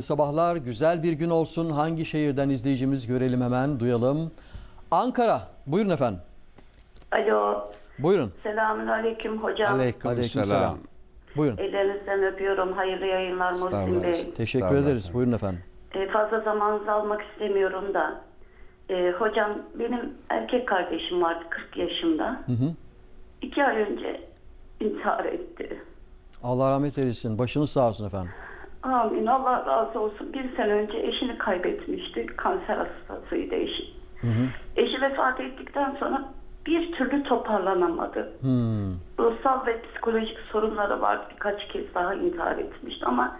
Sabahlar güzel bir gün olsun. Hangi şehirden izleyicimiz görelim hemen duyalım. Ankara. Buyurun efendim. Alo, Buyurun. selamün aleyküm hocam. Aleykümselam. Aleykümselam. Buyurun. Ellerinizden öpüyorum. Hayırlı yayınlar Muhsin. Bey. Teşekkür Estağfurullah ederiz. efendim. Buyurun efendim. Ee, fazla zamanınızı almak istemiyorum da. Ee, hocam benim erkek kardeşim vardı 40 yaşında. Hı hı. İki ay önce intihar etti. Allah rahmet eylesin. Başınız sağ olsun efendim. Amin. Allah razı olsun. Bir sene önce eşini kaybetmişti. Kanser hastasıydı eşi. Eşi vefat ettikten sonra bir türlü toparlanamadı. Hmm. ruhsal ve psikolojik sorunları vardı. Birkaç kez daha intihar etmişti ama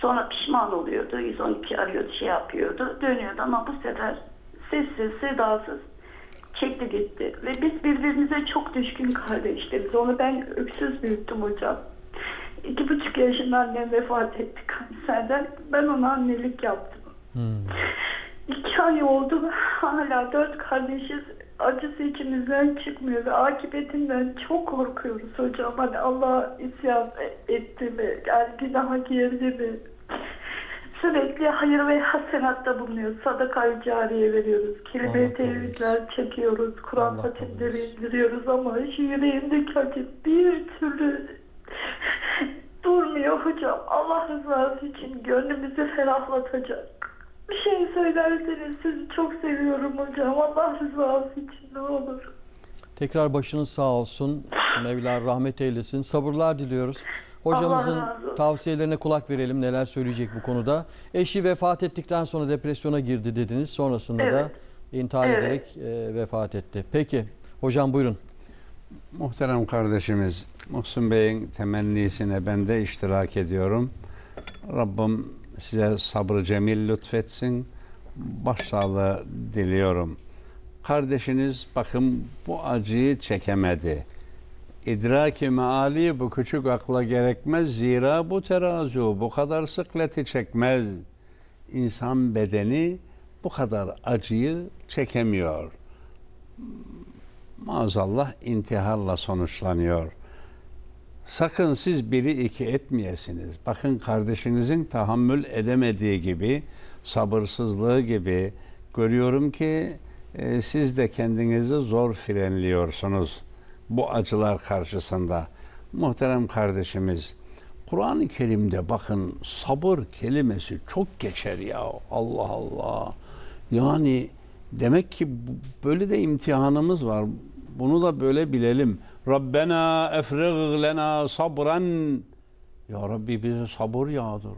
sonra pişman oluyordu. 112 arıyordu, şey yapıyordu. Dönüyordu ama bu sefer sessiz, sedasız çekti gitti. Ve biz birbirimize çok düşkün kardeşleriz. Onu ben öksüz büyüttüm hocam. İki buçuk yaşında annem vefat etti kanserden. Ben ona annelik yaptım. İki ay oldu. Hala dört kardeşiz. Acısı içimizden çıkmıyor ve akıbetinden çok korkuyoruz hocam. Hani Allah isyan etti mi? Yani günaha girdi mi? Sürekli hayır ve hasenatta bulunuyoruz. Sadaka-i cariye veriyoruz. Kabul tevhidler çekiyoruz. Kur'an hatimleri indiriyoruz ama şu yüreğimdeki acı bir türlü durmuyor hocam. Allah rızası için gönlümüzü ferahlatacak. Bir şey söylerseniz sizi çok seviyorum hocam. Allah rızası için ne olur. Tekrar başınız sağ olsun. Mevla rahmet eylesin. Sabırlar diliyoruz. Hocamızın tavsiyelerine kulak verelim. Neler söyleyecek bu konuda. Eşi vefat ettikten sonra depresyona girdi dediniz. Sonrasında da Evet. intihar Evet. ederek e, vefat etti. Peki. Hocam buyurun. Muhterem kardeşimiz Muhsin Bey'in temennisine ben de iştirak ediyorum. Rabbim size sabrı cemil lütfetsin. Başsağlığı diliyorum. Kardeşiniz bakın bu acıyı çekemedi. İdraki meali bu küçük akla gerekmez. Zira bu terazu bu kadar sıkleti çekmez. İnsan bedeni bu kadar acıyı çekemiyor maazallah intiharla sonuçlanıyor. Sakın siz biri iki etmeyesiniz. Bakın kardeşinizin tahammül edemediği gibi, sabırsızlığı gibi görüyorum ki e, siz de kendinizi zor frenliyorsunuz bu acılar karşısında. Muhterem kardeşimiz, Kur'an-ı Kerim'de bakın sabır kelimesi çok geçer ya. Allah Allah. Yani demek ki böyle de imtihanımız var. Bunu da böyle bilelim. Rabbena efrig lena sabran. Ya Rabbi bize sabır yağdır.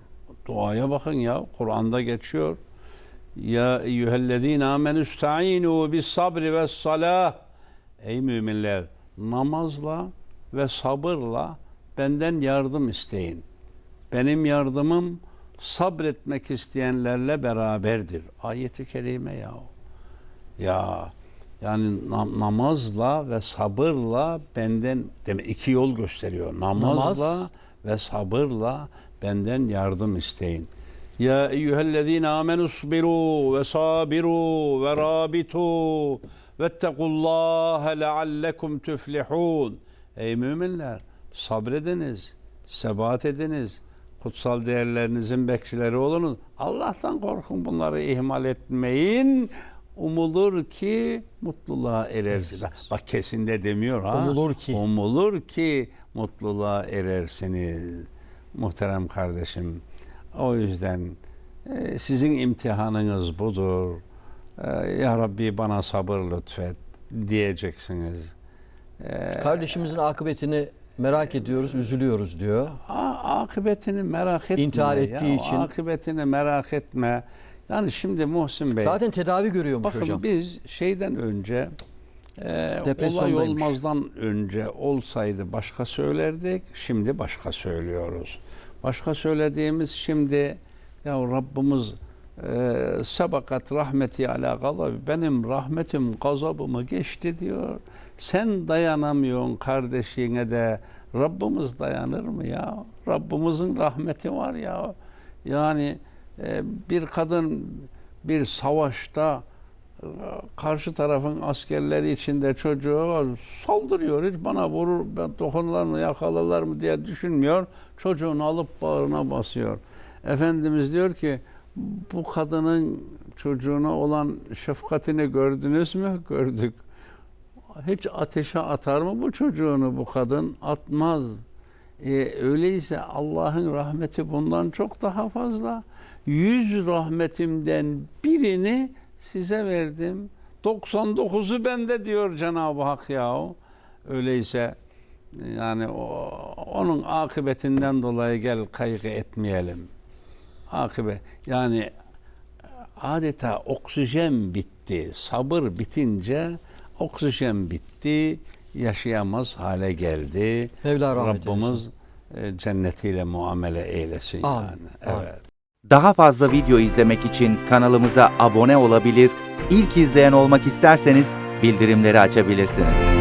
Duaya bakın ya. Kur'an'da geçiyor. Ya eyyühellezine amenü sta'inu bis sabri ve salah. Ey müminler namazla ve sabırla benden yardım isteyin. Benim yardımım sabretmek isteyenlerle beraberdir. Ayeti kerime ya. Ya yani nam- namazla ve sabırla benden demek iki yol gösteriyor. Namazla Namaz. ve sabırla benden yardım isteyin. Ya eyyühellezine amenu sabiru ve sabiru ve rabitu vettekullaha leallekum tuflihun. Ey müminler sabrediniz, sebat ediniz. Kutsal değerlerinizin bekçileri olunuz. Allah'tan korkun bunları ihmal etmeyin. Umulur ki mutluluğa erersiniz. Bak kesin de demiyor ha. Umulur ki. Umulur ki mutluluğa erersiniz. Muhterem kardeşim. O yüzden e, sizin imtihanınız budur. E, ya Rabbi bana sabır lütfet diyeceksiniz. E, Kardeşimizin akıbetini merak ediyoruz, üzülüyoruz diyor. A- akıbetini merak etme. İntihar ya. ettiği için. Akıbetini merak etme. Yani şimdi Muhsin Bey. Zaten tedavi görüyormuş bakın hocam. biz şeyden önce e, olay olmazdan önce olsaydı başka söylerdik. Şimdi başka söylüyoruz. Başka söylediğimiz şimdi ya Rabbimiz e, sabakat rahmeti ala gazabı benim rahmetim gazabımı geçti diyor. Sen dayanamıyorsun kardeşine de Rabbimiz dayanır mı ya? Rabbimizin rahmeti var ya. Yani bir kadın bir savaşta e, karşı tarafın askerleri içinde çocuğu saldırıyor. Hiç bana vurur, ben dokunurlar mı, yakalarlar mı diye düşünmüyor. Çocuğunu alıp bağrına basıyor. Efendimiz diyor ki bu kadının çocuğuna olan şefkatini gördünüz mü? Gördük. Hiç ateşe atar mı bu çocuğunu bu kadın? Atmaz. E, öyleyse Allah'ın rahmeti bundan çok daha fazla. Yüz rahmetimden birini size verdim. 99'u bende diyor Cenab-ı Hak yahu. Öyleyse yani o, onun akıbetinden dolayı gel kaygı etmeyelim. Akıbet yani adeta oksijen bitti. Sabır bitince oksijen bitti. Yaşayamaz hale geldi. Mevla rahmet Rabbimiz e, cennetiyle muamele eylesin Amin, yani. amin. Evet. Daha fazla video izlemek için kanalımıza abone olabilir, ilk izleyen olmak isterseniz bildirimleri açabilirsiniz.